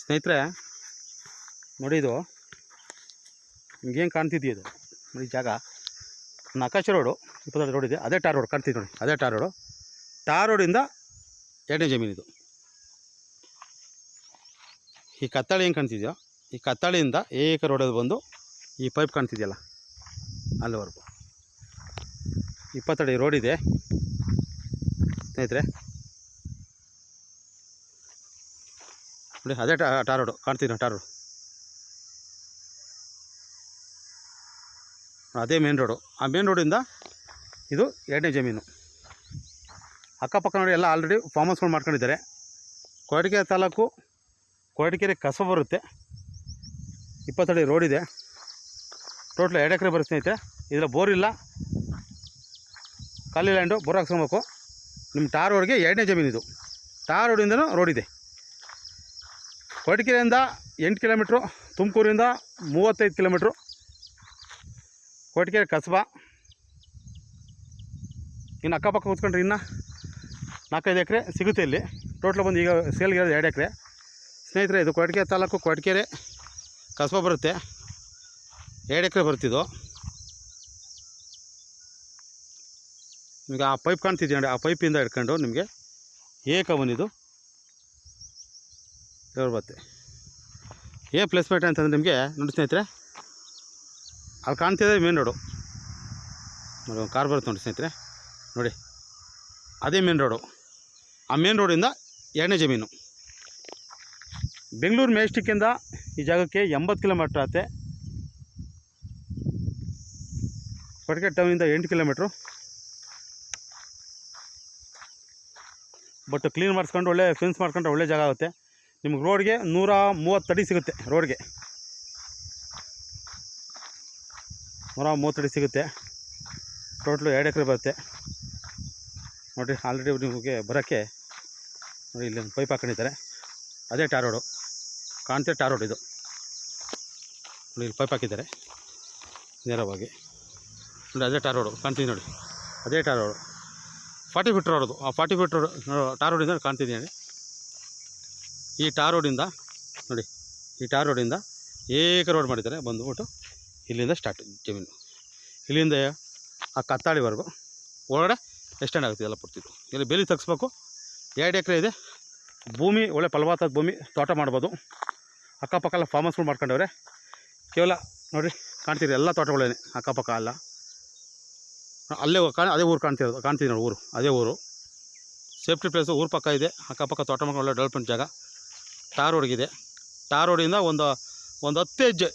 ಸ್ನೇಹಿತರೆ, ನೋಡಿ ಇದು. ನಿಮ್ಗೇನು ಕಾಣ್ತಿದೆಯಾ ಇದು? ನೋಡಿ ಜಾಗ. ನಕಾಶ ರೋಡು ಇಪ್ಪತ್ತೈದು ರೋಡ್ ಇದೆ. ಅದೇ ಟಾರ್ ರೋಡ್ ಕಾಣ್ತಿದೆ ನೋಡಿ. ಅದೇ ಟಾರ್ ರೋಡು. ಟಾರ್ ರೋಡಿಂದ ಎರಡನೇ ಇದು. ಈ ಕತ್ತಾಳಿ ಏನು ಕಾಣ್ತಿದೆಯೋ? ಈ ಕತ್ತಾಳಿಯಿಂದ ಏಕ ರೋಡಲ್ಲಿ ಬಂದು ಈ ಪೈಪ್ ಕಾಣ್ತಿದೆಯಲ್ಲ, ಅಲ್ಲಿವರೆಗೂ. ಇಪ್ಪತ್ತಡಿ ರೋಡ್ ಇದೆ. ಸ್ನೇಹಿತರೆ ನೋಡಿ ಅದೇ ಟಾ ಟಾರ್ ರೋಡು ಕಾಣ್ತೀನಿ ಟಾರ್ ರೋಡು? ಅದೇ ಮೇನ್ ರೋಡು. ಆ ಮೇನ್ ರೋಡಿಂದ ಇದು ಎರಡನೇ ಜಮೀನು. ಅಕ್ಕಪಕ್ಕ ನೋಡಿ ಎಲ್ಲ ಆಲ್ರೆಡಿ ಫಾರ್ಮ್ ಮಾಡ್ಕೊಂಡಿದ್ದಾರೆ. ಕೊರಟಗೆರೆ ತಾಲೂಕು ಕೊರಟಗೆರೆ ಕಸ ಬರುತ್ತೆ. ಇಪ್ಪತ್ತಡಿ ರೋಡ್ ಇದೆ. ಟೋಟ್ಲ್ ಎರಡು ಎಕರೆ ಬರುತ್ತೆ ಸ್ನೇಹಿತರೆ. ಇದರ ಬೋರ್ ಇಲ್ಲ. ಖಾಲಿ ಲ್ಯಾಂಡು ಬೋರ್ ಹಾಕ್ಸ್ಕೊಬೇಕು. ನಿಮ್ಮ ಟಾರ್ ರೋಡ್ಗೆ ಎರಡನೇ ಜಮೀನು ಇದು. ಟಾರ್ ರೋಡಿಂದನೂ ರೋಡ್ ಇದೆ. ಕೊರಟಗೆರೆಯಿಂದ ಎಂಟು ಕಿಲೋಮೀಟ್ರು, ತುಮಕೂರಿಂದ ಮೂವತ್ತೈದು ಕಿಲೋಮೀಟ್ರು. ಕೊಟ್ಟಿಗೆರೆ ಕಸಬಾ. ಇನ್ನು ಅಕ್ಕಪಕ್ಕ ಕೂತ್ಕೊಂಡ್ರೆ ಇನ್ನು ನಾಲ್ಕೈದು ಎಕರೆ ಸಿಗುತ್ತೆ ಇಲ್ಲಿ. ಟೋಟ್ಲ್ ಬಂದು ಈಗ ಸೇಲ್ಗೆ ಎರಡು ಎಕರೆ. ಸ್ನೇಹಿತರೆ, ಇದು ಕೊಟ್ಟಿಗೆ ತಾಲೂಕು ಕೊರಟಗೆರೆ ಕಸಬಾ ಬರುತ್ತೆ. ಎರಡು ಎಕರೆ ಬರ್ತಿದ್ದು ನಿಮಗೆ ಆ ಪೈಪ್ ಕಾಣ್ತಿದ್ದೀನಿ ನೋಡಿ, ಆ ಪೈಪಿಂದ ಹಿಡ್ಕೊಂಡು ನಿಮಗೆ ಏಕವನಿದು ದೇವ್ರ ಬತ್ತೆ. ಏನು ಪ್ಲೇಸ್ಮೆಂಟ್ ಅಂತಂದ್ರೆ ನಿಮಗೆ, ನೋಡಿ ಸ್ನೇಹಿತರೆ. ಅಲ್ಲಿ ಕಾಣ್ತಿದೆ ಮೇನ್ ರೋಡು ನೋಡಿ ಕಾರ್ ಬರುತ್ತೆ ನೋಡಿ ಸ್ನೇಹಿತರೆ. ನೋಡಿ, ಅದೇ ಮೇನ್ ರೋಡು ಆ ಮೇನ್ ರೋಡಿಂದ ಎರಡನೇ ಜಮೀನು. ಬೆಂಗಳೂರು ಮೇಸ್ಟಿಕ್ಕಿಂದ ಈ ಜಾಗಕ್ಕೆ ಎಂಬತ್ತು ಕಿಲೋಮೀಟ್ರ್ ಆಗುತ್ತೆ ಕೊಡಗೆ ಟೌನಿಂದ ಎಂಟು ಕಿಲೋಮೀಟ್ರು ಬಟ್ ಕ್ಲೀನ್ ಮಾಡಿಸ್ಕೊಂಡು ಒಳ್ಳೆ ಫೆನ್ಸ್ ಮಾಡ್ಕೊಂಡ್ರೆ ಒಳ್ಳೆ ಜಾಗ ಆಗುತ್ತೆ. ನಿಮ್ಗೆ ರೋಡ್ಗೆ ನೂರ ಮೂವತ್ತಡಿ ಸಿಗುತ್ತೆ ರೋಡ್ಗೆ. ನೂರ ಮೂವತ್ತಡಿ ಸಿಗುತ್ತೆ. ಟೋಟ್ಲು ಎರಡು ಎಕರೆ ಬರುತ್ತೆ. ನೋಡಿರಿ ಆಲ್ರೆಡಿ ನಿಮಗೆ ಬರೋಕ್ಕೆ ನೋಡಿ, ಇಲ್ಲಿ ಒಂದು ಪೈಪ್ ಹಾಕೊಂಡಿದ್ದಾರೆ. ಅದೇ ಟಾರ್ ರೋಡು. ಕಾಣ್ತೀರ ಟಾರ್ ರೋಡ್ ಇದು. ನೋಡಿ, ಇಲ್ಲಿ ಪೈಪ್ ಹಾಕಿದ್ದಾರೆ. ನೇರವಾಗಿ. ನೋಡಿ, ಅದೇ ಟಾರ್ ರೋಡು ಕಾಣ್ತೀನಿ ನೋಡಿ. ಅದೇ tar road. Forty feet road ಆ ಫಾರ್ಟಿ ಫೀಟ್ ರೋಡ್, ಟಾರ್ ರೋಡಿಂದ ಕಾಣ್ತಿದ್ದೀನಿ ಈ ಟಾರ್ ರೋಡಿಂದ, ನೋಡಿ, ಈ ಟಾರ್ ರೋಡಿಂದ ಏಕ ರೋಡ್ ಮಾಡಿದ್ದಾರೆ, ಬಂದುಬಿಟ್ಟು ಇಲ್ಲಿಂದ ಸ್ಟಾರ್ಟ್ ಜಮೀನು. ಇಲ್ಲಿಂದ ಆ ಕತ್ತಾಳಿವರೆಗೂ ಒಳಗಡೆ ಎಕ್ಸ್ಟೆಂಡ್ ಆಗುತ್ತೆ ಎಲ್ಲ ಪೂರ್ತಿದ್ದು ಇಲ್ಲಿ ಬೇಲಿ ತೆಗಿಸ್ಬೇಕು. ಎರಡು ಎಕರೆ ಇದೆ. ಭೂಮಿ, ಒಳ್ಳೆ ಫಲವತ್ತಾದ ಭೂಮಿ, ತೋಟ ಮಾಡ್ಬೋದು. ಅಕ್ಕಪಕ್ಕ ಎಲ್ಲ ಫಾರ್ಮ್ ಹೌಸ್ಗಳು ಮಾಡ್ಕೊಂಡವ್ರೆ. ಕೇವಲ ನೋಡಿರಿ ಕಾಣ್ತೀರಿ ಎಲ್ಲ ತೋಟಗಳೇನೆ. ಅಕ್ಕಪಕ್ಕ ಅಲ್ಲ. ಅಲ್ಲೇ ಕಾಣ, ಅದೇ ಊರು ಕಾಣ್ತಿರೋದು ಕಾಣ್ತೀವಿ ನೋಡಿ ಊರು. ಅದೇ ಊರು. ಸೇಫ್ಟಿ ಪ್ಲೇಸು ಊರು ಪಕ್ಕ ಇದೆ. ಅಕ್ಕಪಕ್ಕ ತೋಟ ಮಾಡ್ಕೊಂಡು ಒಳ್ಳೆ ಡೆವಲಪ್ಮೆಂಟ್ ಜಾಗ. ಟಾರ್ ರೋಡ್ಗಿದೆ ಟಾರ್ ರೋಡಿಂದ ಒಂದು ಒಂದು ಹತ್ತು ಹೆಜ್ಜೆ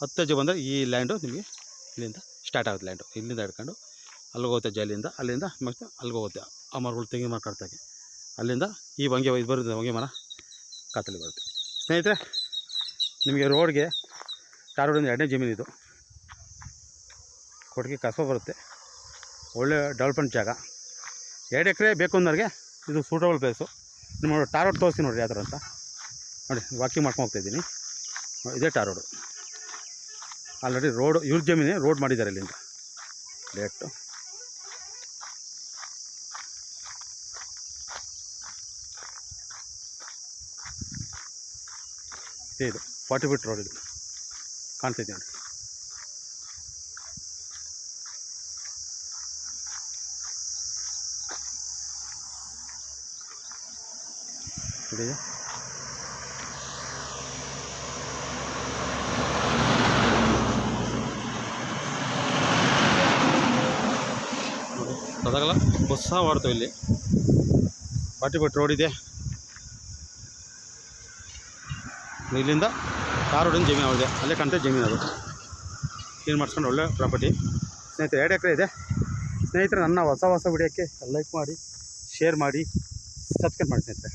ಹತ್ತು ಹೆಜ್ಜೆ ಬಂದರೆ ಈ ಲ್ಯಾಂಡು ನಿಮಗೆ ಇಲ್ಲಿಂದ ಸ್ಟಾರ್ಟ್ ಆಗುತ್ತೆ ಲ್ಯಾಂಡು. ಇಲ್ಲಿಂದ ಹಿಡ್ಕೊಂಡು ಅಲ್ಲಿಗೆ ಹೋಗುತ್ತೆ ಜಲ್ಲಿಂದ ಅಲ್ಲಿಂದ ಮತ್ತೆ ಅಲ್ಲಿಗೆ ಹೋಗುತ್ತೆ ಆ ಮರಗಳು ತೆಂಗಿನ ಮರ ಕಟ್ತಾಗೆ ಅಲ್ಲಿಂದ ಈ ಹೊಂಗೆ ಇದು ಬರುತ್ತೆ ಹೊಂಗೆ ಮರ ಕತ್ತಲಿ ಬರುತ್ತೆ. ಸ್ನೇಹಿತರೆ, ನಿಮಗೆ ರೋಡ್ಗೆ ಟಾರ್ ರೋಡಿಂದ ಎರಡನೇ ಜಮೀನಿದು ಕೊಟ್ಟಿಗೆ ಕಸ ಬರುತ್ತೆ. ಒಳ್ಳೆ ಡೆವಲಪ್ಮೆಂಟ್ ಜಾಗ. ಎರಡು ಎಕರೆ ಬೇಕು ಅಂದ್ರೆ ಇದು ಸೂಟಬಲ್ ಪ್ಲೇಸು ನಿಮ್ಮ ಟಾರ್ ರೋಡ್ ತೋರಿಸ್ತೀನಿ ನೋಡಿರಿ ಯಾವ ಅಂತ. ನೋಡಿ ವಾಕಿಂಗ್ ಮಾಡ್ಕೊಂಡು ಹೋಗ್ತಾ ಇದ್ದೀನಿ. ನೋಡಿ, ಇದೇ ಟಾರ್ ರೋಡು ಆಲ್ರೆಡಿ ರೋಡ್ ಇವ್ರ ಜಮೀನೇ ರೋಡ್ ಮಾಡಿದ್ದಾರೆ ಇಲ್ಲಿಂದ. ಡೇಟು ಇದೇ ಫಾರ್ಟಿ ಫೀಟ್ ರೋಡ್ ಇದು. ಕಾಣ್ತಿದೆ ನೋಡಿದೆ ಅದಾಗಲ್ಲ ಬಸ್ ಸಹ ಮಾಡ್ತೇವೆ ಇಲ್ಲಿ. ಪಾಟಿ ಫೀಟ್ ರೋಡ್ ಇದೆ. ಇಲ್ಲಿಂದ ಕಾರ್ ರೋಡಿನ ಜಮೀನು ಆಗಿದೆ ಅಲ್ಲೇ ಕಂಟೆ ಜಮೀನು ಅದು. ಕ್ಲೀನ್ ಮಾಡಿಸ್ಕೊಂಡು ಒಳ್ಳೆ ಪ್ರಾಪರ್ಟಿ. ಸ್ನೇಹಿತರೆ, ಎರಡು ಎಕರೆ ಇದೆ. ಸ್ನೇಹಿತರೆ, ನನ್ನ ಹೊಸ ಹೊಸ ವಿಡಿಯೋಕ್ಕೆ ಲೈಕ್ ಮಾಡಿ ಶೇರ್ ಮಾಡಿ ಸಬ್ಸ್ಕ್ರೈಬ್ ಮಾಡಿ ಸ್ನೇಹಿತರೆ.